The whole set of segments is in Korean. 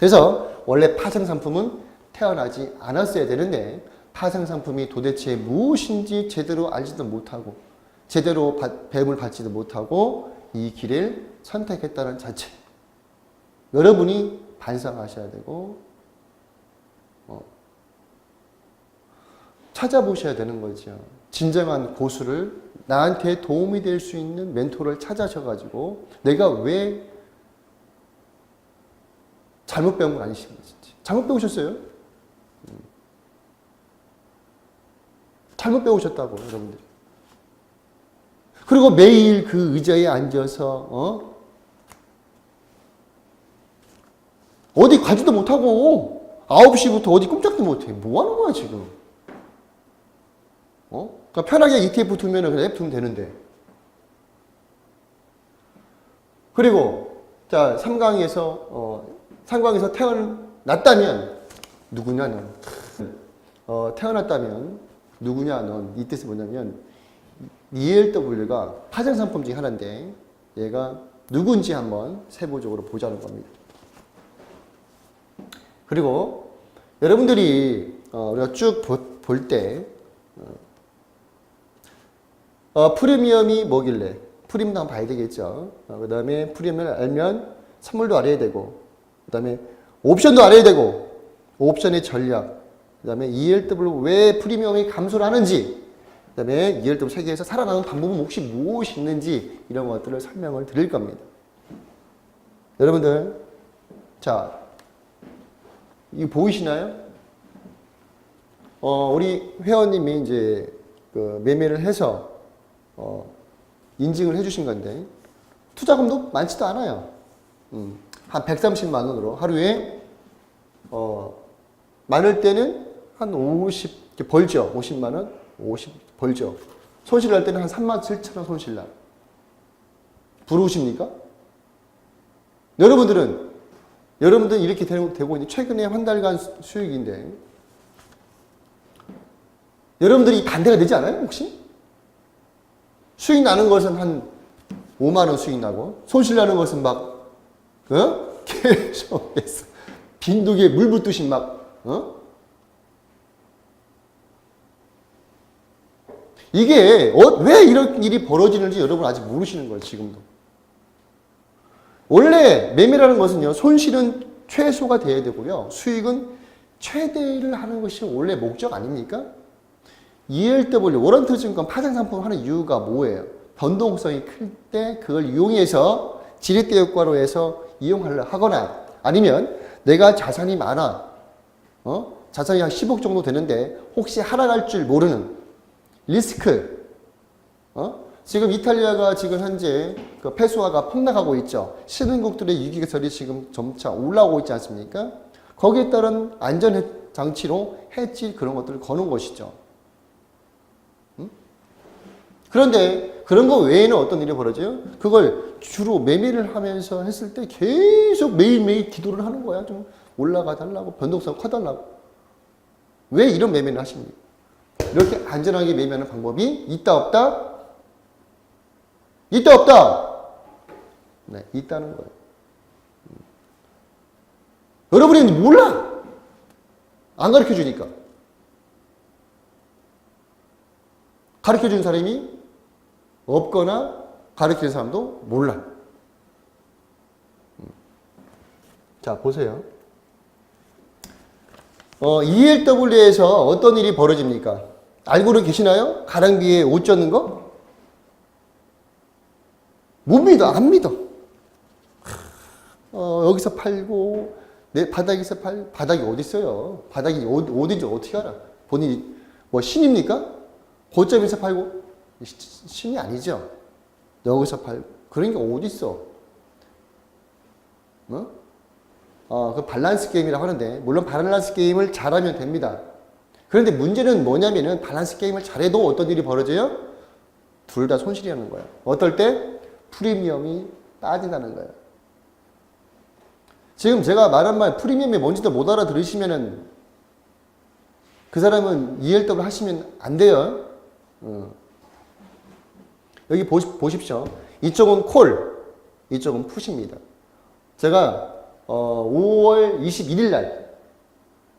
그래서 원래 파생 상품은 태어나지 않았어야 되는데 파생 상품이 도대체 무엇인지 제대로 알지도 못하고 제대로 받- 배움을 받지도 못하고 이 길을 선택했다는 자체. 여러분이 반성하셔야 되고 어, 찾아보셔야 되는 거죠. 진정한 고수를 나한테 도움이 될 수 있는 멘토를 찾아셔가지고 내가 왜 잘못 배운 건 아니신 거지. 잘못 배우셨어요? 음. 잘못 배우셨다고 여러분들이. 그리고 매일 그 의자에 앉아서 어? 어디 가지도 못하고 9시부터 어디 꼼짝도 못해. 뭐 하는 거야 지금? 어? 그러니까 편하게 ETF 두면은 그냥 앱 두면 되는데. 그리고 자 3강에서 어, 3강에서 태어났다면 누구냐 넌? 어, 태어났다면 누구냐 넌? 이 뜻이 뭐냐면 ELW가 파생 상품 중에 하나인데 얘가 누군지 한번 세부적으로 보자는 겁니다. 그리고 여러분들이 어, 우리가 쭉 볼때 어, 프리미엄이 뭐길래 프리미엄 한번 봐야 되겠죠. 그 다음에 프리미엄을 알면 선물도 알아야 되고 그 다음에 옵션도 알아야 되고 옵션의 전략 그 다음에 ELW 왜 프리미엄이 감소를 하는지 그 다음에 ELW 세계에서 살아나는 방법은 혹시 무엇이 있는지 이런 것들을 설명을 드릴 겁니다. 여러분들 자 이거 보이시나요? 어, 우리 회원님이 이제 그 매매를 해서 어, 인증을 해주신 건데 투자금도 많지도 않아요. 음, 한 130만 원으로 하루에 어, 많을 때는 한 50, 이렇게 벌죠. 50만 원, 50 벌죠. 손실 날 때는 한 3만 7천 원 손실 나. 부러우십니까? 여러분들은 여러분들은 이렇게 되고, 있는 최근에 한 달간 수- 수익인데 여러분들이 반대가 되지 않아요? 혹시? 수익 나는 것은 한 5만 원 수익 나고 손실 나는 것은 막 어? 계속해서 빈독에 물 붓듯이 막 어? 이게 어- 왜 이런 일이 벌어지는지 여러분 아직 모르시는 거예요 지금도 원래 매매라는 것은요 손실은 최소가 돼야 되고요 수익은 최대를 하는 것이 원래 목적 아닙니까? ELW 워런트 증권 파생 상품 하는 이유가 뭐예요? 변동성이 클 때 그걸 이용해서 지렛대 효과로 해서 이용하려 하거나 아니면 내가 자산이 많아 어? 자산이 한 10억 정도 되는데 혹시 하락할 줄 모르는 리스크 어? 지금 이탈리아가 지금 현재 그 페소화가 폭락하고 있죠. 신흥국들의 유기설이 지금 점차 올라오고 있지 않습니까? 거기에 따른 안전 장치로 해지 그런 것들을 거는 것이죠. 음? 그런데 그런 거 외에는 어떤 일이 벌어져요? 그걸 주로 매매를 하면서 했을 때 계속 매일매일 기도를 하는 거야. 좀 올라가 달라고, 변동성 커 달라고. 왜 이런 매매를 하십니까? 이렇게 안전하게 매매하는 방법이 있다 없다? 있다 없다? 네, 있다는 거예요. 음. 여러분이 몰라. 안 가르쳐 주니까. 가르쳐 준 사람이 없거나 가르쳐 준 사람도 몰라. 음. 자, 보세요. 어, ELW에서 어떤 일이 벌어집니까? 알고는 계시나요? 가랑비에 옷 젖는 거? 못 믿어, 안 믿어. 어, 여기서 팔고, 내 바닥에서 팔, 바닥이 어디 있어요? 바닥이 어디, 어딘지 어떻게 알아? 본인이 뭐 신입니까? 고점에서 팔고, 시- 신이 아니죠. 여기서 팔고. 그런 게 어디 있어? 어? 어, 그 밸런스 게임이라고 하는데, 물론 밸런스 게임을 잘하면 됩니다. 그런데 문제는 뭐냐면은 밸런스 게임을 잘해도 어떤 일이 벌어져요? 둘 다 손실이 하는 거예요. 어떨 때? 프리미엄이 빠진다는 거예요. 지금 제가 말한 말 프리미엄이 뭔지도 못 알아들으시면은 그 사람은 ELW 하시면 안 돼요. 어. 여기 보시, 보십시오. 이쪽은 콜, 이쪽은 푸시입니다. 제가 어, 5월 21일 날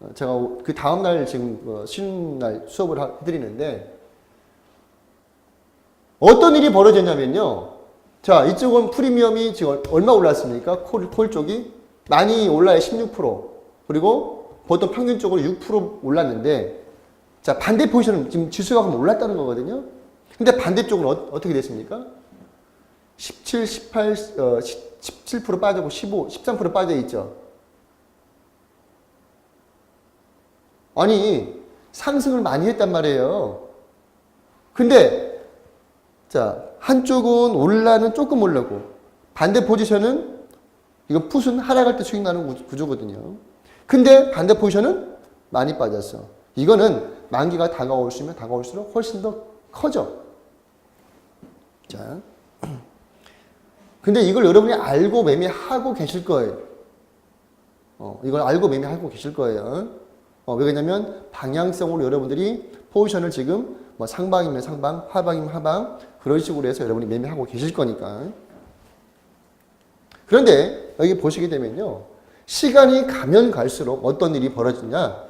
어, 제가 오- 그 다음 날 지금 어, 쉬는 날 수업을 하- 해드리는데 어떤 일이 벌어졌냐면요. 자, 이쪽은 프리미엄이 지금 얼마 올랐습니까? 콜, 콜 쪽이 많이 올라야 16% 그리고 보통 평균적으로 6% 올랐는데 자, 반대 포지션은 지금 지수가 올랐다는 거거든요. 근데 반대쪽은 어, 어떻게 됐습니까? 17, 18, 어, 17% 빠지고 15, 13% 빠져 있죠. 아니, 상승을 많이 했단 말이에요. 근데, 자, 한쪽은 올라는 조금 올라고, 반대 포지션은, 이거 풋은 하락할 때 수익 나는 구- 구조거든요. 근데 반대 포지션은 많이 빠졌어. 이거는 만기가 다가올수면 다가올수록 훨씬 더 커져. 자. 근데 이걸 여러분이 알고 매매하고 계실 거예요. 어, 이걸 알고 매매하고 계실 거예요. 어, 왜냐면 방향성으로 여러분들이 포지션을 지금 뭐 상방이면 상방, 하방이면 하방 그런 식으로 해서 여러분이 매매하고 계실 거니까. 그런데 여기 보시게 되면요. 시간이 가면 갈수록 어떤 일이 벌어지냐.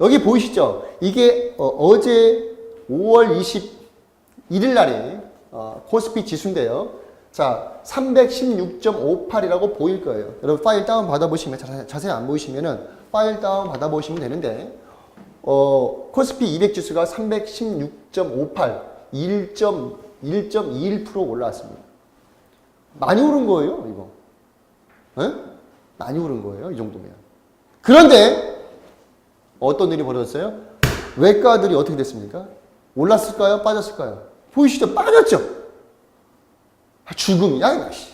여기 보이시죠? 이게 어, 제 5월 21일 날에 어, 코스피 지수인데요. 자, 316.58이라고 보일 거예요. 여러분 파일 다운 받아보시면 자세, 자세히 안 보이시면은 파일 다운 받아보시면 되는데 어, 코스피 200 지수가 316.58, 1.1.21% 올라왔습니다. 많이 오른 거예요, 이거. 에? 많이 오른 거예요, 이 정도면. 그런데 어떤 일이 벌어졌어요? 외과들이 어떻게 됐습니까? 올랐을까요? 빠졌을까요? 보이시죠? 빠졌죠? 아, 죽음이야. 씨.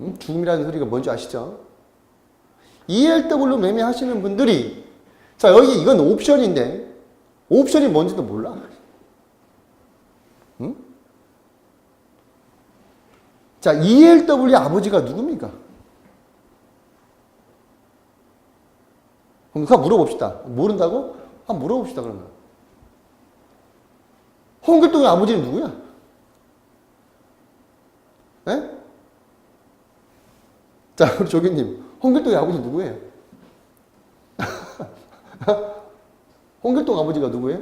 음? 죽음이라는 소리가 뭔지 아시죠? ELW 매매하시는 분들이 자 여기 이건 옵션인데 옵션이 뭔지도 몰라. 응? 자 ELW 아버지가 누굽니까? 그럼 그거 물어봅시다. 모른다고? 한번 물어봅시다 그러면. 홍길동의 아버지는 누구야? 에? 자, 우리 조교님, 홍길동의 아버지 누구예요? 홍길동 아버지가 누구예요?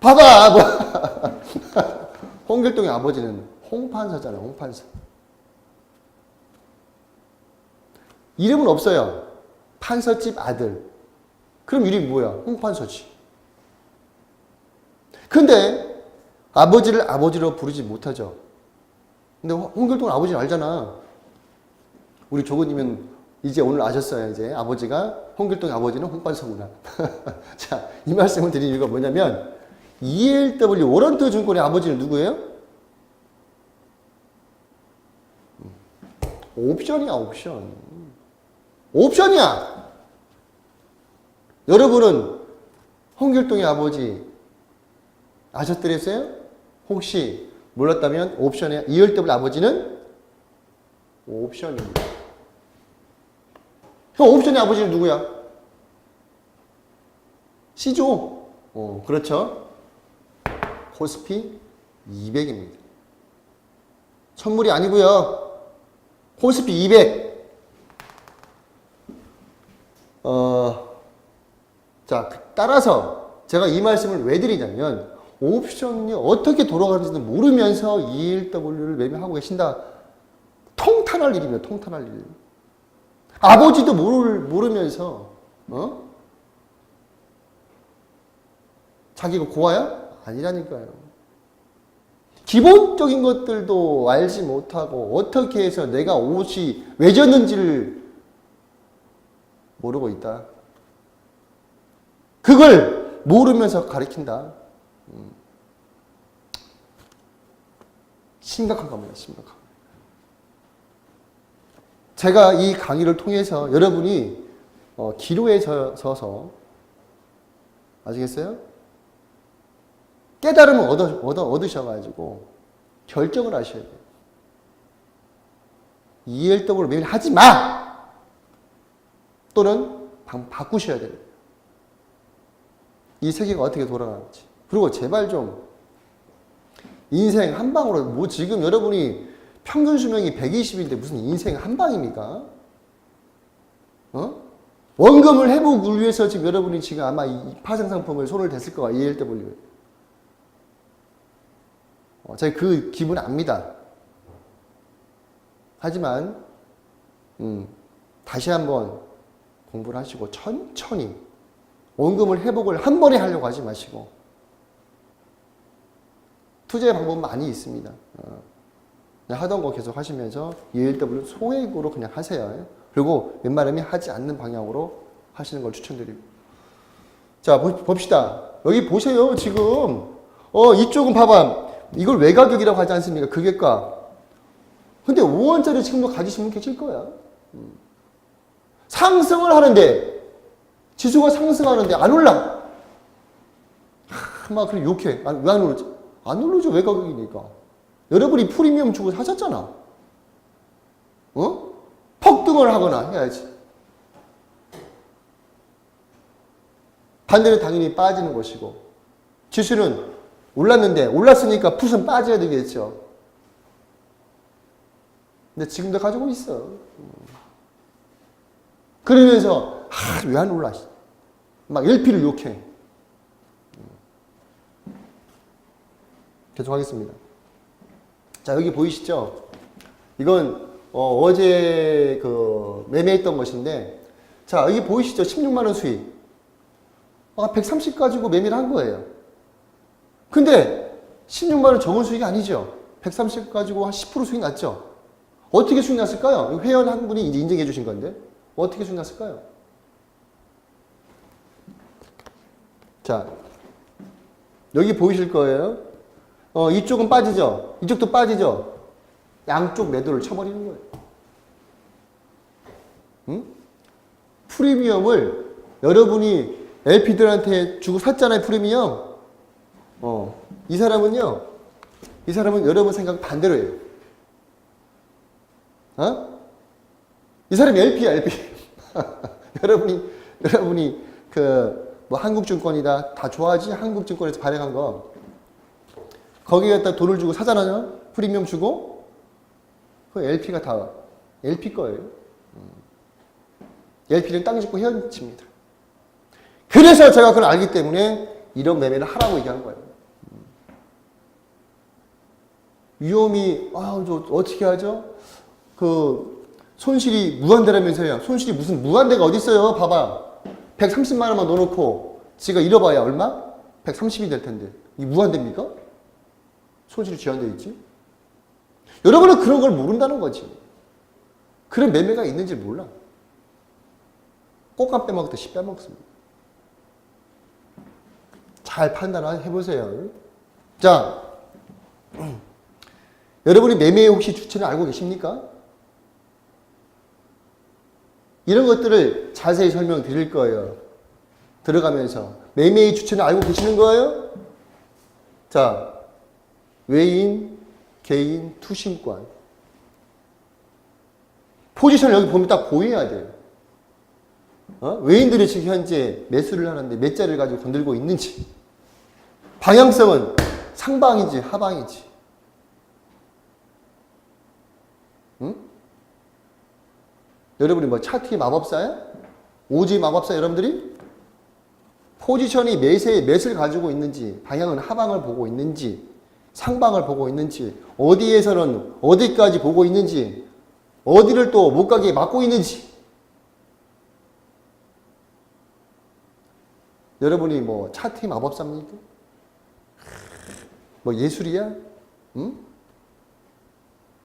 봐봐, 뭐. 홍길동의 아버지는 홍판사잖아요, 홍판사. 이름은 없어요. 판서집 아들. 그럼 이름이 뭐야? 홍판서지. 근데 아버지를 아버지로 부르지 못하죠. 근데 홍길동 아버지는 알잖아. 우리 조교님은 이제 오늘 아셨어요. 이제 아버지가 홍길동 아버지는 홍판서구나. 자, 이 말씀을 드린 이유가 뭐냐면 ELW 워런트 증권의 아버지는 누구예요? 음, 옵션이야, 옵션. 옵션이야. 여러분은 홍길동의 아버지 아셨더랬어요? 혹시 몰랐다면 옵션에 ELW 아버지는 옵션입니다. 형 옵션의 아버지는 누구야? C죠. 어, 그렇죠. 코스피 200입니다. 선물이 아니고요. 코스피 200. 어, 자, 따라서 제가 이 말씀을 왜 드리냐면 옵션이 어떻게 돌아가는지도 모르면서 ELW를 매매하고 계신다. 통탄할 일이며 통탄할 일. 아버지도 모를, 모르면서 어? 자기가 고아야? 아니라니까요. 기본적인 것들도 알지 못하고 어떻게 해서 내가 옷이 왜 졌는지를 모르고 있다. 그걸 모르면서 가르친다. 음. 심각한 겁니다. 심각한. 제가 이 강의를 통해서 여러분이 어, 기로에 서- 서서 아시겠어요? 깨달음을 얻어, 얻어, 얻으셔가지고 결정을 하셔야 돼요. ELW를 매일 하지 마! 또는 방, 바꾸셔야 돼요. 이 세계가 어떻게 돌아가는지. 그리고 제발 좀 인생 한 방으로 뭐 지금 여러분이 평균 수명이 120인데 무슨 인생 한 방입니까? 어? 원금을 회복을 위해서 지금 여러분이 지금 아마 이 파생 상품을 손을 댔을 거야. ELW. 어, 제가 그 기분 압니다. 하지만, 음, 다시 한번 공부를 하시고 천천히 원금을 회복을 한 번에 하려고 하지 마시고 투자의 방법 많이 있습니다. 어, 하던 거 계속 하시면서 ELW 소액으로 그냥 하세요. 그리고 웬만하면 하지 않는 방향으로 하시는 걸 추천드리고. 자, 보- 봅시다. 여기 보세요, 지금. 어, 이쪽은 봐봐. 이걸 외가격이라고 하지 않습니까? 금액가. 근데 5원짜리 지금도 가지시면 계실 거야. 음. 상승을 하는데, 지수가 상승하는데 안 올라. 하, 막 그래 욕해. 왜안 오르지? 안 오르죠, 외가격이니까. 여러분이 프리미엄 주고 사셨잖아. 어? 폭등을 하거나 해야지. 반대로 당연히 빠지는 것이고 지수는 올랐는데 올랐으니까 풋은 빠져야 되겠죠. 근데 지금도 가지고 있어. 그러면서 왜안 올라? 막 LP를 욕해. 계속 하겠습니다. 자 여기 보이시죠? 이건 어, 제그 매매했던 것인데 자 여기 보이시죠? 16만 원 수익. 아, 130 가지고 매매를 한 거예요. 근데 16만 원 적은 수익이 아니죠. 130 가지고 한 10% 수익 났죠. 어떻게 수익 났을까요? 회원 한 분이 이제 인정해 주신 건데 어떻게 수익 났을까요? 자 여기 보이실 거예요. 어, 이쪽은 빠지죠. 이쪽도 빠지죠. 양쪽 매도를 쳐버리는 거예요. 응? 프리미엄을 여러분이 LP들한테 주고 샀잖아요, 프리미엄. 어, 이 사람은요, 이 사람은 여러분 생각 반대로 해요. 어? 이 사람이 LP야, LP. 여러분이, 여러분이 그, 뭐 한국증권이다. 다 좋아하지? 한국증권에서 발행한 거. 거기에 갖다 돈을 주고 사잖아요? 프리미엄 주고? 그 LP가 다 LP 거예요. LP는 땅 짓고 헤엄칩니다. 그래서 제가 그걸 알기 때문에 이런 매매를 하라고 얘기한 거예요. 위험이, 아, 저 어떻게 하죠? 그, 손실이 무한대라면서요. 손실이 무슨 무한대가 어딨어요? 봐봐. 130만 원만 넣어놓고, 지가 잃어봐야 얼마? 130이 될 텐데. 이 무한대입니까? 손실이 제한되어 있지? 여러분은 그런 걸 모른다는 거지. 그런 매매가 있는지 몰라. 꽃감 빼먹을 때씨 빼먹습니다. 잘 판단을 해보세요. 자, 여러분이 매매의 혹시 추천을 알고 계십니까? 이런 것들을 자세히 설명 드릴 거예요. 들어가면서. 매매의 추천을 알고 계시는 거예요? 자, 외인, 개인, 투신권. 포지션을 여기 보면 딱 보여야 돼요. 어? 외인들이 지금 현재 매수를 하는데 몇 자리를 가지고 건들고 있는지. 방향성은 상방이지, 하방이지. 응? 여러분이 뭐 차트의 마법사야? 오지 마법사 여러분들이? 포지션이 매세의 몇을 가지고 있는지, 방향은 하방을 보고 있는지, 상방을 보고 있는지, 어디에서는 어디까지 보고 있는지, 어디를 또 못 가게 막고 있는지. 여러분이 뭐 차트의 마법사입니까? 뭐 예술이야? 응?